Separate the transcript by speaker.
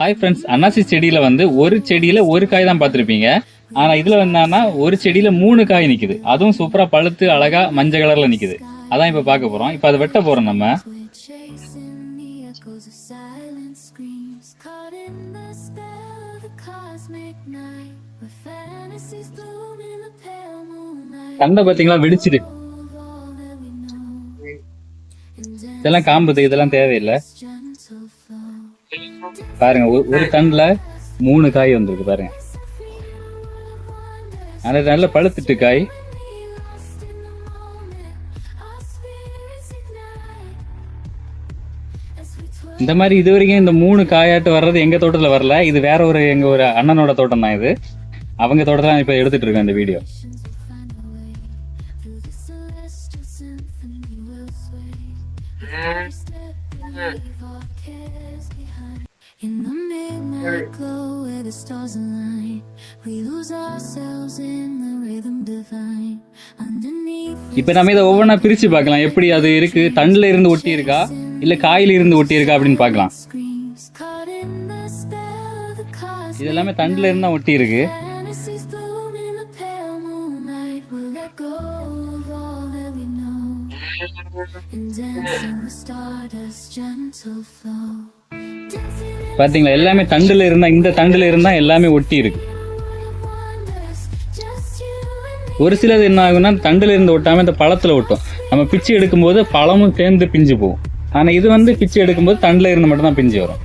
Speaker 1: Hi friends அன்னாசி செடியில் வந்து ஒரு செடியில் ஒரு காய் தான் பார்த்துருப்பீங்க. ஆனால் இதில் என்னன்னா ஒரு செடியில் மூணு காய் நிற்குது அதுவும் சூப்பராக பழுத்து அழகா மஞ்சள் கலரில் நிற்குது அதான் இப்போ பார்க்க போகிறோம் இப்போ அதை வெட்ட போகிறோம் நம்ம. கண்டை பாத்தீங்களா வெடிச்சிட்டு இதெல்லாம் காம்புது இதெல்லாம் தேவையில்லை. பாருங்க ஒரு- ஒரு மூணு காய் வந்திருக்கு பாருங்க ஆனால் நல்ல பழுத்துட்டு காய் இந்த மாதிரி இது வரைக்கும் இந்த மூணு காயாட்டு வர்றது எங்க தோட்டத்துல வரல இது வேற ஒரு எங்க ஒரு அண்ணனோட தோட்டம் தான் இது அவங்க தோட்டத்தை இப்ப எடுத்துட்டு இருக்கேன் இந்த video
Speaker 2: In the midnight glow where the stars align, we lose ourselves in the rhythm divine. Underneath
Speaker 1: இப்ப நம்ம இதை ஒவ்வொன்றா பிரிச்சு பார்க்கலாம் எப்படி அது இருக்கு தண்டுல இருந்து ஒட்டி இருக்கா இல்ல காயில இருந்து ஒட்டி இருக்கா அப்படின்னு பார்க்கலாம்
Speaker 2: screams, caught in the spell of the cosmic
Speaker 1: இது எல்லாமே தண்டுல இருந்து தான் ஒட்டி இருக்கு
Speaker 2: and dance in the stardust gentle flow. Dancing
Speaker 1: பார்த்தீங்களா எல்லாமே தண்டில் இருந்தால் இந்த தண்டில் இருந்தால் எல்லாமே ஒட்டி இருக்கு. ஒரு சிலது என்ன ஆகுன்னா தண்டில் இருந்து ஒட்டாமல் இந்த பழத்தில் ஒட்டும். நம்ம பிச்சு எடுக்கும்போது பழமும் சேர்ந்து பிஞ்சு போகும். ஆனால் இது வந்து பிச்சு எடுக்கும்போது தண்டில் இருந்து மட்டும்தான் பிஞ்சு வரும்.